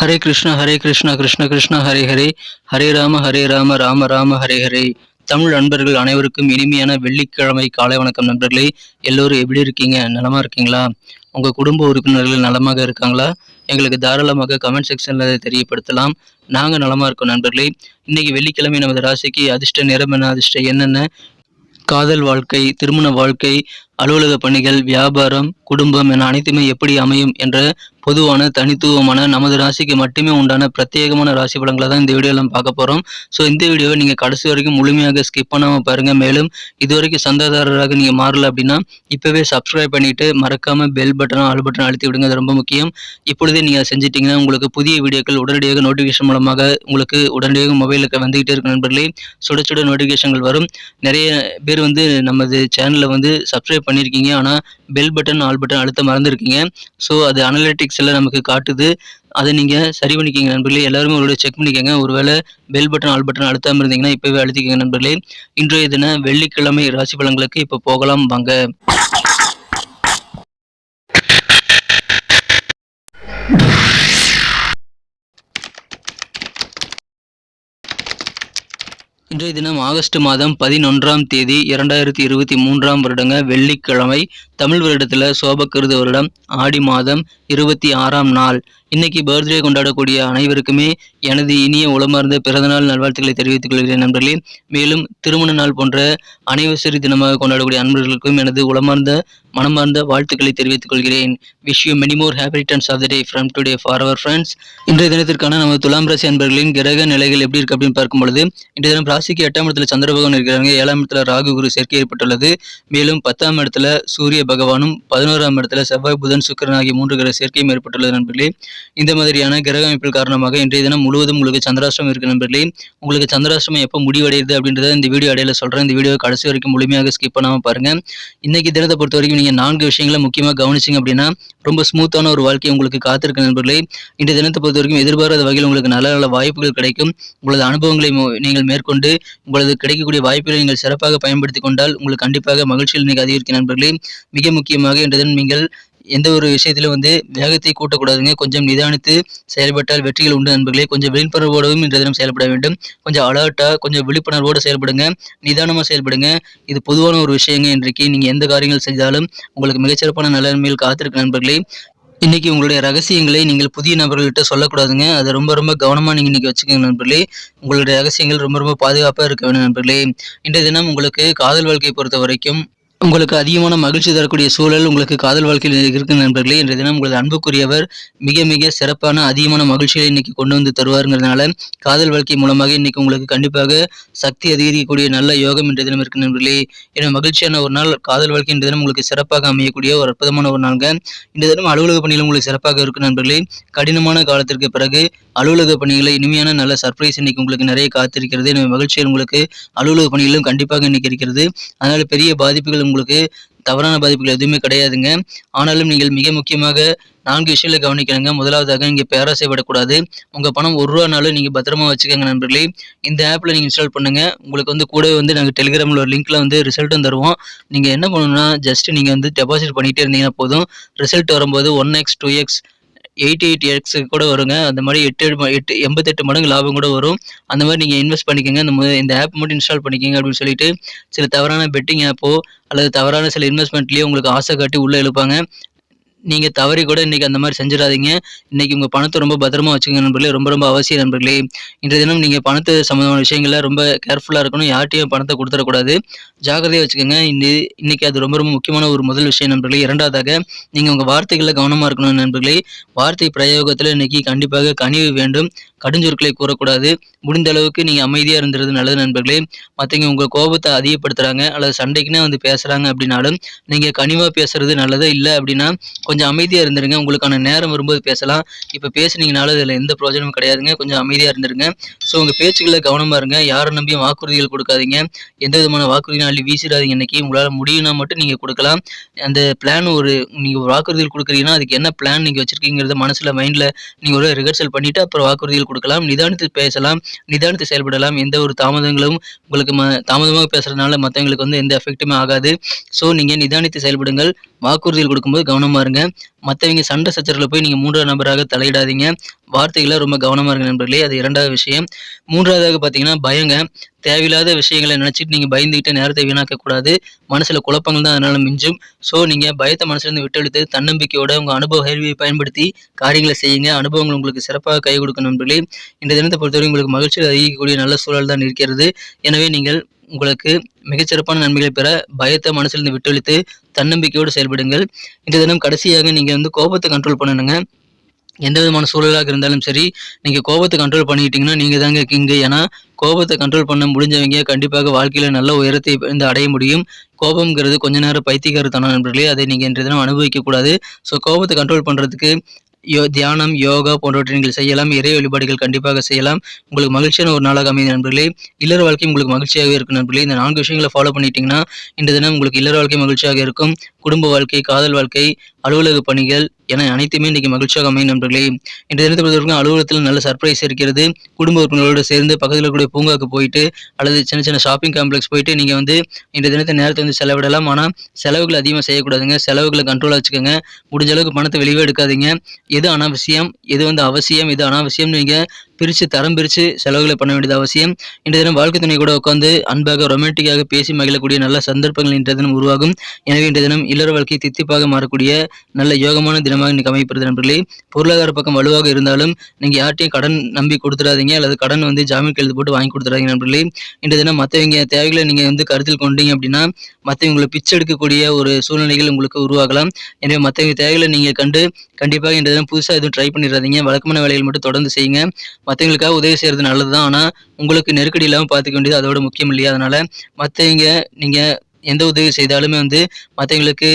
ஹரே கிருஷ்ணா ஹரே கிருஷ்ணா கிருஷ்ண கிருஷ்ணா ஹரே ஹரே. ஹரே ராம ஹரே ராம ராம ராம ஹரே ஹரே. தமிழ் நண்பர்கள் அனைவருக்கும் இனிமையான வெள்ளிக்கிழமை காலை வணக்கம் நண்பர்களே. எல்லோரும் எப்படி இருக்கீங்க? நலமா இருக்கீங்களா? உங்க குடும்ப உறுப்பினர்கள் நலமாக இருக்காங்களா? எங்களுக்கு தாராளமாக கமெண்ட் செக்ஷன்ல தெரியப்படுத்தலாம். நாங்கள் நலமா இருக்கோம் நண்பர்களே. இன்னைக்கு வெள்ளிக்கிழமை நமது ராசிக்கு அதிர்ஷ்ட நிறம் என்ன அதிர்ஷ்ட என்னென்ன காதல் வாழ்க்கை திருமண வாழ்க்கை அலுவலக பணிகள் வியாபாரம் குடும்பம் என அனைத்துமே எப்படி அமையும் என்ற பொதுவான தனித்துவமான நமது ராசிக்கு மட்டுமே உண்டான பிரத்யேகமான ராசி பலன்களை தான் இந்த வீடியோவில் நம்ம பார்க்க போகிறோம் ஸோ இந்த வீடியோவை நீங்கள் கடைசி வரைக்கும் முழுமையாக ஸ்கிப் பண்ணாமல் பாருங்கள் மேலும் இது வரைக்கும் சந்தாதாரராக நீங்கள் மாறல அப்படின்னா இப்போவே சப்ஸ்கிரைப் பண்ணிவிட்டு மறக்காமல் பெல் பட்டனும் ஆல் பட்டன் அழுத்தி விடுங்க. அது ரொம்ப முக்கியம். இப்பொழுதே நீங்கள் செஞ்சிட்டிங்கன்னா உங்களுக்கு புதிய வீடியோக்கள் உடனடியாக நோட்டிஃபிகேஷன் மூலமாக உங்களுக்கு உடனடியாக மொபைலுக்கு வந்துகிட்டே இருக்கும் நண்பர்களே. சுட சுட நோட்டிஃபிகேஷன்கள் வரும். நிறைய பேர் வந்து நமது சேனலில் வந்து சப்ஸ்கிரைப் பண்ணியிருக்கீங்க ஆனால் பெல் பட்டன் ஆல் பட்டன் அழுத்த மறந்துருக்கீங்க. ஸோ அது அனலிட்டிக்ஸ் எல்லாம் நமக்கு காட்டுது. அதை நீங்கள் சரி பண்ணிக்கோங்க நண்பர்களே. எல்லாருமே உங்களோட செக் பண்ணிக்கோங்க. ஒருவேளை பெல் பட்டன் ஆல் பட்டன் அழுத்தாமல் இருந்தீங்கன்னா இப்போவே அழுத்திக்கோங்க நண்பர்களே. இன்றைய தின வெள்ளிக்கிழமை ராசி பலன்களுக்கு இப்போ போகலாம். வாங்க. இன்றைய தினம் ஆகஸ்ட் மாதம் பதினொன்றாம் தேதி இரண்டாயிரத்தி இருபத்தி மூன்றாம் வருடங்க வெள்ளிக்கிழமை தமிழ் வருடத்தில் சோபக்கிருத வருடம். ஆடி மாதம் இருபத்தி ஆறாம் நாள். இன்னைக்கு பர்த்டே கொண்டாடக்கூடிய அனைவருக்குமே எனது இனிய உளமார்ந்த பிறந்தநாள் நல்வாழ்த்துக்களை தெரிவித்துக் கொள்கிறேன் நண்பர்களே. மேலும் திருமண நாள் போன்ற அனைவசரி தினமாக கொண்டாடக்கூடிய அன்பர்களுக்கும் எனது உளமார்ந்த மனமார்ந்த வாழ்த்துக்களை தெரிவித்துக் கொள்கிறேன். Wish you many more happy returns of the day from today for our friends இன்றைய தினத்திற்கான நமது துலாம் ராசி அன்பர்களின் கிரக நிலைகள் எப்படி இருக்கு அப்படின்னு பார்க்கும் பொழுது இன்றைய தினம் ராசிக்கு எட்டாம் இடத்துல சந்திர பகவான் இருக்கிறாங்க ஏழாம் இடத்துல ராகு குரு சேர்க்கை ஏற்பட்டுள்ளது. மேலும் பத்தாம் இடத்துல சூரிய பகவானும் பதினோராம் இடத்துல செவ்வாய் புதன் சுக்கரன் ஆகிய மூன்று கிரக சேர்க்கையும் ஏற்பட்டுள்ளது நண்பர்களே. இந்த மாதிரியான கிரக அமைப்பில் காரணமாக இன்றைய தினம் முழுவதும் உங்களுக்கு சந்திராஷ்டிரம் இருக்கு நண்பர்களே. உங்களுக்கு சந்திராஷ்டிரமம் எப்போ முடிவடையுது அப்படின்றத இந்த வீடியோ அடையில சொல்றேன். இந்த வீடியோ கடைசி வரைக்கும் முழுமையாக ஸ்கிப் பண்ணாமல் பாருங்க. இன்னைக்கு தினத்தை பொறுத்த வரைக்கும் நீங்க நான்கு விஷயங்களை முக்கியமாக கவனிச்சிங்க அப்படின்னா ரொம்ப ஸ்மூத்தான ஒரு வாழ்க்கை உங்களுக்கு காத்திருக்கு நண்பர்களே. இன்றைய தினத்தை பொறுத்த வரைக்கும் எதிர்பாராத வகையில் உங்களுக்கு நல்ல நல்ல வாய்ப்புகள் கிடைக்கும். உங்களது அனுபவங்களை நீங்கள் மேற்கொண்டு உங்களது கிடைக்கக்கூடிய வாய்ப்புகளை நீங்கள் சிறப்பாக பயன்படுத்தி கொண்டால் உங்களுக்கு கண்டிப்பாக மகிழ்ச்சியில் நீங்கள் அதிகரிக்கும் நண்பர்களே. மிக முக்கியமாக இன்றைய தினம் நீங்கள் எந்த ஒரு விஷயத்திலும் வந்து வேகத்தை கூட்டக்கூடாதுங்க. கொஞ்சம் நிதானித்து செயல்பட்டால் வெற்றிகள் உண்டு நண்பர்களே. கொஞ்சம் விழிப்புணர்வோடவும் இன்றைய தினம் செயல்பட வேண்டும். கொஞ்சம் அலர்ட்டாக கொஞ்சம் விழிப்புணர்வோடு செயல்படுங்க. நிதானமாக செயல்படுங்க. இது பொதுவான ஒரு விஷயங்க இன்றைக்கு. நீங்கள் எந்த காரியங்கள் செஞ்சாலும் உங்களுக்கு மிகச்சிறப்பான நிலைமையில் காத்திருக்கு நண்பர்களே. இன்னைக்கு உங்களுடைய ரகசியங்களை நீங்கள் புதிய நபர்கள்ட்ட சொல்லக்கூடாதுங்க. அதை ரொம்ப ரொம்ப கவனமாக நீங்கள் இன்னைக்கு வச்சுக்கோங்க நண்பர்களே. உங்களுடைய ரகசியங்கள் ரொம்ப ரொம்ப பாதுகாப்பாக இருக்க வேண்டும் நண்பர்களே. இன்றைய தினம் உங்களுக்கு காதல் வாழ்க்கையை பொறுத்த வரைக்கும் உங்களுக்கு அதிகமான மகிழ்ச்சி தரக்கூடிய சூழல் உங்களுக்கு காதல் வாழ்க்கையில் இருக்கு நண்பர்களே இன்றைய தினம் உங்களது அன்புக்குரியவர் மிக மிக சிறப்பான அதிகமான மகிழ்ச்சியை இன்னைக்கு கொண்டு வந்து தருவாருங்கிறதுனால காதல் வாழ்க்கை மூலமாக இன்னைக்கு உங்களுக்கு கண்டிப்பாக சக்தி அதிகரிக்கக்கூடிய நல்ல யோகம் இன்றைய தினம் இருக்கு நண்பர்களே. எனவே மகிழ்ச்சியான ஒரு நாள் காதல் வாழ்க்கை இன்றைய தினம் உங்களுக்கு சிறப்பாக அமையக்கூடிய ஒரு அற்புதமான ஒரு நாள்ங்க. இன்றைய தினம் அலுவலக பணிகள் உங்களுக்கு சிறப்பாக இருக்கு நண்பர்களே. கடினமான காலத்திற்கு பிறகு அலுவலக பணிகளை இனிமையான நல்ல சர்ப்ரைஸ் இன்னைக்கு உங்களுக்கு நிறைய காத்திருக்கிறது. மகிழ்ச்சியில் உங்களுக்கு அலுவலக பணிகளும் கண்டிப்பாக இன்னைக்கு இருக்கிறது. அதனால பெரிய பாதிப்புகள் உங்களுக்கு தவறான பாதிப்புகள் எதுவுமே கிடையாதுங்க. ஆனாலும் நீங்கள் மிக முக்கியமாக நான்கு விஷயங்களை கவனிக்கணுங்க. முதலாவதாக நீங்க பேராசைப்படக்கூடாது. உங்க பணம் ஒரு ரூபானாலும் நீங்க பத்திரமா வச்சுக்கோங்க நண்பர்களே. இந்த ஆப்ல நீங்க இன்ஸ்டால் பண்ணுங்க. உங்களுக்கு வந்து கூடவே வந்து நாங்கள் டெலிகிராமில் ஒரு லிங்க்ல வந்து ரிசல்ட்டும் தருவோம். நீங்க என்ன பண்ணணும்னா ஜஸ்ட் நீங்கள் வந்து டெபாசிட் பண்ணிகிட்டே இருந்தீங்கன்னா போதும். ரிசல்ட் வரும்போது one x two x eighty eight x கூட வருங்க. அந்த மாதிரி எட்டு ம- எட்டு எண்பத்தெட்டு மடங்கு லாபம் கூட வரும். அந்த மாதிரி நீங்கள் இன்வெஸ்ட் பண்ணிக்கோங்க. இந்த இந்த ஆப் மட்டும் இன்ஸ்டால் பண்ணிக்கோங்க அப்படின்னு சொல்லிட்டு சில தவறான பெட்டிங் ஆப்போ அல்லது தவறான சில இன்வெஸ்ட்மெண்ட்லேயோ உங்களுக்கு ஆசை காட்டி உள்ளே இழுப்பாங்க. நீங்கள் தவறி கூட இன்றைக்கி அந்த மாதிரி செஞ்சிடாதீங்க. இன்னைக்கு உங்கள் பணத்தை ரொம்ப பத்திரமா வச்சுக்கோங்க நண்பர்களே. ரொம்ப ரொம்ப அவசியம் நண்பர்களே. இன்றைய தினம் நீங்கள் பணத்தை சம்மந்தமான விஷயங்களில் ரொம்ப கேர்ஃபுல்லாக இருக்கணும். யார்ட்டையும் பணத்தை கொடுத்துடக்கூடாது. ஜாக்கிரதையாக வச்சுக்கோங்க. இன்னி இன்னைக்கு அது ரொம்ப ரொம்ப முக்கியமான ஒரு முதல் விஷயம் நண்பர்களே. இரண்டாவதாக நீங்கள் உங்கள் வார்த்தைகளில் கவனமாக இருக்கணும் நண்பர்களே. வார்த்தை பிரயோகத்தில் இன்னைக்கு கண்டிப்பாக கனிவு வேண்டும். கடுஞ்சொற்களை கூறக்கூடாது. முடிந்த அளவுக்கு நீங்கள் அமைதியாக இருந்துறது நல்லது நண்பர்களே. மற்றவங்க உங்கள் கோபத்தை அதிகப்படுத்துகிறாங்க அல்லது சண்டைக்குன்னே வந்து பேசுகிறாங்க அப்படின்னாலும் நீங்கள் கனிவாக பேசுறது நல்லது இல்லை அப்படின்னா கொஞ்சம் அமைதியாக இருந்துருங்க. உங்களுக்கான நேரம் வரும்போது பேசலாம். இப்போ பேசுனீங்கனாலும் இதில் எந்த பிரயோஜனமும் கிடையாதுங்க. கொஞ்சம் அமைதியாக இருந்துருங்க. ஸோ உங்கள் பேச்சுக்களை கவனமாக இருங்க. யாரை நம்பியும் வாக்குறுதிகள் கொடுக்காதீங்க. எந்த விதமான வாக்குறுதியும் அள்ளி வீசிடாதீங்க இன்னைக்கு. உங்களால் முடியும்னா மட்டும் நீங்கள் கொடுக்கலாம். அந்த பிளான் ஒரு நீங்கள் ஒரு வாக்குறுதிகள் கொடுக்குறீங்கன்னா அதுக்கு என்ன பிளான் நீங்கள் வச்சிருக்கீங்கிறத மனசில் மைண்டில் நீங்கள் ஒரு ரிஹர்சல் பண்ணிவிட்டு அப்புறம் வாக்குறுதிகள் கொடுக்கலாம் நிதானித்து பேசலாம் நிதானித்து செயல்படலாம். எந்த ஒரு தாமதங்களும் உங்களுக்கு ம தாமதமாக பேசுறதுனால மற்றவங்களுக்கு வந்து எந்த எஃபெக்ட்டுமே ஆகாது. ஸோ நீங்கள் நிதானித்து செயல்படுங்கள். வாக்குறுதிகள் கொடுக்கும்போது கவனமாக இருங்க. இருங்க மற்றவங்க சண்டை சச்சரவில் போய் நீங்கள் மூன்றாவது நபராக தலையிடாதீங்க. வார்த்தைகளை ரொம்ப கவனமாக இருங்க நண்பர்களே. அது இரண்டாவது விஷயம். மூன்றாவதாக பார்த்தீங்கன்னா பயங்க. தேவையில்லாத விஷயங்களை நினச்சிட்டு நீங்கள் பயந்துக்கிட்டு நேரத்தை வீணாக்கக்கூடாது. மனசில் குழப்பங்கள் தான் அதனால் மிஞ்சும். ஸோ நீங்கள் பயத்தை மனசுலேருந்து விட்டெழுத்து தன்னம்பிக்கையோட உங்கள் அனுபவ கேள்வியை பயன்படுத்தி காரியங்களை செய்யுங்க. அனுபவங்கள் உங்களுக்கு சிறப்பாக கை கொடுக்கும் நண்பர்களே. இந்த தினத்தை பொறுத்தவரை உங்களுக்கு மகிழ்ச்சியில் அதிகக்கூடிய நல்ல சூழல் தான் இருக்கிறது. எனவே நீங்கள் உங்களுக்கு மிகச்சிறப்பான நன்மைகளை பெற பயத்தை மனசிலிருந்து விட்டொழித்து தன்னம்பிக்கையோடு செயல்படுங்கள். இந்த தினம் கடைசியாக நீங்கள் வந்து கோபத்தை கண்ட்ரோல் பண்ணணுங்க. எந்த விதமான சூழலாக இருந்தாலும் சரி நீங்கள் கோபத்தை கண்ட்ரோல் பண்ணிக்கிட்டீங்கன்னா நீங்கள் தாங்க கிங்கு ஏன்னா கோபத்தை கண்ட்ரோல் பண்ண முடிஞ்சவங்க கண்டிப்பாக வாழ்க்கையில் நல்ல உயரத்தை வந்து அடைய முடியும். கோபம்ங்கிறது கொஞ்ச நேரம் பைத்தியக்காரத்தனம் நண்பர்களே அதை நீங்கள் இன்றைய தினம் அனுபவிக்கக்கூடாது. ஸோ கோபத்தை கண்ட்ரோல் பண்ணுறதுக்கு யோ தியானம் யோகா போன்றவற்றை நீங்கள் செய்யலாம். இறை வழிபாடுகள் கண்டிப்பாக செய்யலாம். உங்களுக்கு மகிழ்ச்சியான ஒரு நாளாக அமைந்த நண்பர்களே. இல்லற வாழ்க்கை உங்களுக்கு மகிழ்ச்சியாக இருக்கும் நண்பர்களே. இந்த நான்கு விஷயங்களை ஃபாலோ பண்ணிட்டீங்கன்னா இந்த தினம் உங்களுக்கு இல்லற வாழ்க்கை மகிழ்ச்சியாக இருக்கும். குடும்ப வாழ்க்கை காதல் வாழ்க்கை அலுவலக பணிகள் என அனைத்துமே இன்றைக்கி மகிழ்ச்சியாக அமையும் நண்பர்களே. இன்றைய தினத்தை பொறுத்தவரைக்கும் அலுவலகத்தில் நல்ல சர்ப்ரைஸ் இருக்கிறது. குடும்ப உறுப்பினர்களோடு சேர்ந்து பக்கத்தில் இருக்கக்கூடிய பூங்காவுக்கு போயிட்டு அல்லது சின்ன சின்ன ஷாப்பிங் காம்ப்ளெக்ஸ் போயிட்டு நீங்கள் வந்து இன்றைய தினத்தை நேரத்தை வந்து செலவிடலாம். ஆனால் செலவுகள் அதிகமாக செய்யக்கூடாதுங்க. செலவுகளை கண்ட்ரோல் வச்சுக்கோங்க. முடிஞ்ச அளவுக்கு பணத்தை வெளியே எடுக்காதீங்க. எது அனாவசியம்? எது வந்து அவசியம்? எது அனாவசியம்னு நீங்கள் பிரித்து தரம் பிரித்து செலவுகளை பண்ண வேண்டியது அவசியம். இன்றைய தினம் வாழ்க்கை துணை கூட உட்காந்து அன்பாக ரொமான்டிக்காக பேசி மகிழக்கூடிய நல்ல சந்தர்ப்பங்கள் இன்றைய தினம் உருவாகும். எனவே இன்றைய தினம் இல்லற வாழ்க்கையை தித்திப்பாக மாறக்கூடிய நல்ல யோகமான தினமாக இன்னைக்கு அமைப்பது நண்பர்களே. பொருளாதார பக்கம் வலுவாக இருந்தாலும் நீங்கள் யார்ட்டையும் கடன் நம்பி கொடுத்துடாதீங்க. அல்லது கடன் வந்து ஜாமீன் கழுத்து போட்டு வாங்கி கொடுத்துடாதீங்க நண்பர்களே. இன்றைய தினம் மற்றவங்க தேவைகளை நீங்கள் வந்து கருத்தில் கொண்டீங்க அப்படின்னா மற்றவங்களை பிச்சை எடுக்கக்கூடிய ஒரு சூழ்நிலைகள் உங்களுக்கு உருவாகலாம். எனவே மற்றவங்க தேவைகளை நீங்கள் கண்டு கண்டிப்பாக இன்றைய தினம் புதுசாக எதுவும் ட்ரை பண்ணிடாதீங்க. வழக்கமான வேலைகள் மட்டும் தொடர்ந்து செய்யுங்க. மற்றவங்களுக்காக உதவி செய்கிறது நல்லது தான் ஆனால் உங்களுக்கு நெருக்கடி இல்லாமல் பார்த்துக்க வேண்டியது அதோட முக்கியம் இல்லையா? அதனால் மற்றவங்க நீங்கள் எந்த உதவி செய்தாலுமே வந்து மற்றவங்களுக்கு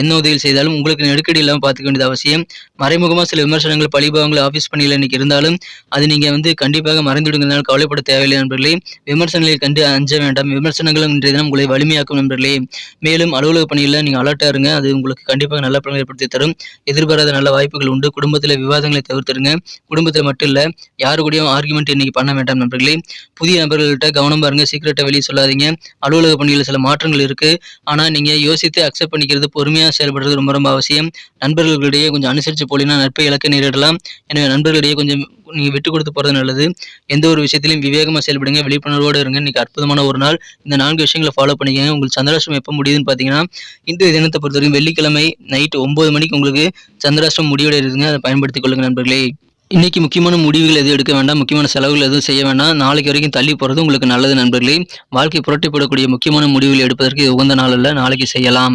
என்ன உதவி செய்தாலும் உங்களுக்கு நெருக்கடி இல்லாமல் பார்த்துக்க வேண்டியது அவசியம். மறைமுகமாக சில விமர்சனங்கள் பழிபாவங்கள் ஆஃபீஸ் பணியில் இன்னைக்கு இருந்தாலும் அது நீங்கள் வந்து கண்டிப்பாக மறைந்துவிடுங்கிறதுனால கவலைப்பட தேவையில்லை நண்பர்களே. விமர்சனங்களை கண்டு அஞ்ச வேண்டாம். விமர்சனங்களும் இன்றைய தினம் உங்களை வலிமையாக்கும் நண்பர்களே. மேலும் அலுவலக பணியில் நீங்கள் அலர்ட்டாக இருங்க. அது உங்களுக்கு கண்டிப்பாக நல்ல பலன் ஏற்படுத்தி தரும். எதிர்பாராத நல்ல வாய்ப்புகள் உண்டு. குடும்பத்தில் விவாதங்களை தவிர்த்துருங்க. குடும்பத்தில் மட்டும் இல்லை யாரு கூடயும் ஆர்குமெண்ட் இன்னைக்கு பண்ண வேண்டாம் நண்பர்களே. புதிய நபர்கள்ட்ட கவனம் பாருங்க. சீக்கிரட்டை வெளியே சொல்லாதீங்க. அலுவலக பணியில் சில மாற்றங்கள் இருக்கு. ஆனால் நீங்கள் யோசித்து அக்செப்ட் பண்ணிக்கிறது பொறுமையாக பொறுமையாக செயல்படுறது ரொம்ப ரொம்ப அவசியம். நண்பர்களிடையே கொஞ்சம் அனுசரித்து போலினா நட்பை இழக்க நேரிடலாம். எனவே நண்பர்களிடையே கொஞ்சம் நீங்கள் விட்டு கொடுத்து போகிறது நல்லது. எந்த ஒரு விஷயத்திலையும் விவேகமாக செயல்படுங்க விழிப்புணர்வோடு இருங்க. இன்றைக்கி அற்புதமான ஒரு நாள். இந்த நான்கு விஷயங்களை ஃபாலோ பண்ணிக்கங்க. உங்களுக்கு சந்திராஷ்டம் எப்போ முடியுதுன்னு பார்த்தீங்கன்னா இன்றைய தினத்தை பொறுத்தவரைக்கும் வெள்ளிக்கிழமை நைட்டு ஒம்பது மணிக்கு உங்களுக்கு சந்திராஷ்டிரம் முடிவடைகிறதுங்க அதை பயன்படுத்திக் கொள்ளுங்கள் நண்பர்களே. இன்னைக்கு முக்கியமான முடிவுகள் எதுவும் எடுக்க வேண்டாம். முக்கியமான செலவுகள் எதுவும் செய்ய வேண்டாம். நாளைக்கு வரைக்கும் தள்ளி போகிறது உங்களுக்கு நல்லது நண்பர்களே. வாழ்க்கை புரட்டிப்படக்கூடிய முக்கியமான முடிவுகள் எடுப்பதற்கு உகந்த நாள் அல்ல. நாளைக்கு செய்யலாம்.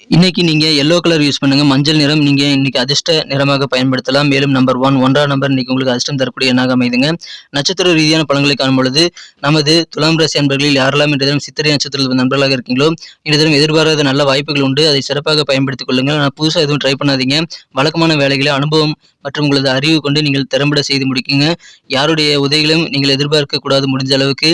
இன்னைக்கு நீங்க எல்லோ கலர் யூஸ் பண்ணுங்க. மஞ்சள் நிறம் நீங்க இன்னைக்கு அதிர்ஷ்ட நிறமாக பயன்படுத்தலாம். மேலும் நம்பர் ஒன் ஒன்றாம் நம்பர் இன்னைக்கு உங்களுக்கு அதிர்ஷ்டம் தரக்கூடிய எண்ணாக அமைதுங்க. நட்சத்திர ரீதியான பலன்களை காணும் பொழுது நமது துலாம் ராசி அன்பர்களில் யாரெல்லாம் இன்றைய தினம் சித்திரை நட்சத்திரத்தில் நண்பர்களாக இருக்கீங்களோ இன்றைய தினம் எதிர்பாராத நல்ல வாய்ப்புகள் உண்டு. அதை சிறப்பாக பயன்படுத்திக் கொள்ளுங்கள். ஆனால் புதுசாக எதுவும் ட்ரை பண்ணாதீங்க. வழக்கமான வேலைகளை அனுபவம் மற்றும் உங்களது அறிவு கொண்டு நீங்கள் திறம்பட செய்து முடிக்குங்க. யாருடைய உதவிகளும் நீங்கள் எதிர்பார்க்க கூடாது முடிஞ்ச அளவுக்கு.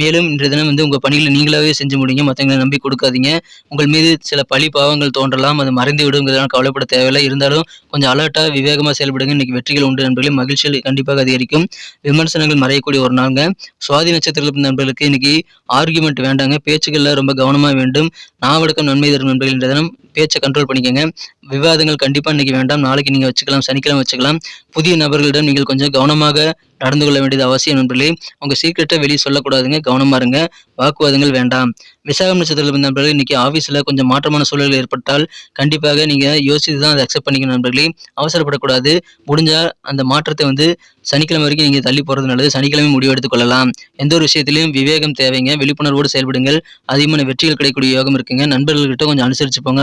மேலும் இன்றைய தினம் வந்து உங்கள் பணிகளை நீங்களாகவே செஞ்சு முடியுங்க. மற்றவங்களை நம்பி கொடுக்காதீங்க. உங்கள் மீது சில பழி பாவங்கள் தோன்றலாம் அது மறைந்து விடுங்கிறதுனால கவலைப்பட தேவையில்லை. இருந்தாலும் கொஞ்சம் அலர்ட்டாக விவேகமாக செயல்படுங்க. இன்னைக்கு வெற்றிகள் உண்டு நண்பர்களே. மகிழ்ச்சிகள் கண்டிப்பாக அதிகரிக்கும். விமர்சனங்கள் மறையக்கூடிய ஒரு நாளுங்க. சுவாதி நட்சத்திரத்தில் நண்பர்களுக்கு இன்னைக்கு ஆர்குமெண்ட் வேண்டாங்க. பேச்சுகளில் ரொம்ப கவனமாக வேண்டும். நாவடக்கம் நன்மை தரும் நண்பர்கள். தினம் பேச்சை கண்ட்ரோல் பண்ணிக்கோங்க. விவாதங்கள் கண்டிப்பாக இன்னைக்கு வேண்டாம். நாளைக்கு நீங்கள் வச்சுக்கலாம் சனிக்கிழமை வச்சுக்கலாம். புதிய நபர்களிடம் நீங்கள் கொஞ்சம் கவனமாக நடந்து கொள்ள வேண்டியது அவசியம் நண்பர்களே. உங்கள் சீக்கிரட்டை வெளியே சொல்லக்கூடாதுங்க. கவனமாக இருங்க. வாக்குவாதங்கள் வேண்டாம். விசாகம் நட்சத்திரத்தில் நண்பர்களே இன்னைக்கு ஆஃபீஸில் கொஞ்சம் மாற்றமான சூழல்கள் ஏற்பட்டால் கண்டிப்பாக நீங்கள் யோசித்து தான் அதை அக்செப்ட் பண்ணிக்கணும் நண்பர்களே. அவசரப்படக்கூடாது. முடிஞ்சால் அந்த மாற்றத்தை வந்து சனிக்கிழமை வரைக்கும் நீங்கள் தள்ளி போகிறது நல்லது. சனிக்கிழமை முடிவு கொள்ளலாம். எந்த ஒரு விஷயத்திலையும் விவேகம் தேவைங்க. விழிப்புணர்வோடு செயல்படுங்கள். அதிகமான வெற்றிகள் கிடைக்கக்கூடிய யோகம் இருக்குங்க. நண்பர்கள்கிட்ட கொஞ்சம் அனுசரிச்சு போங்க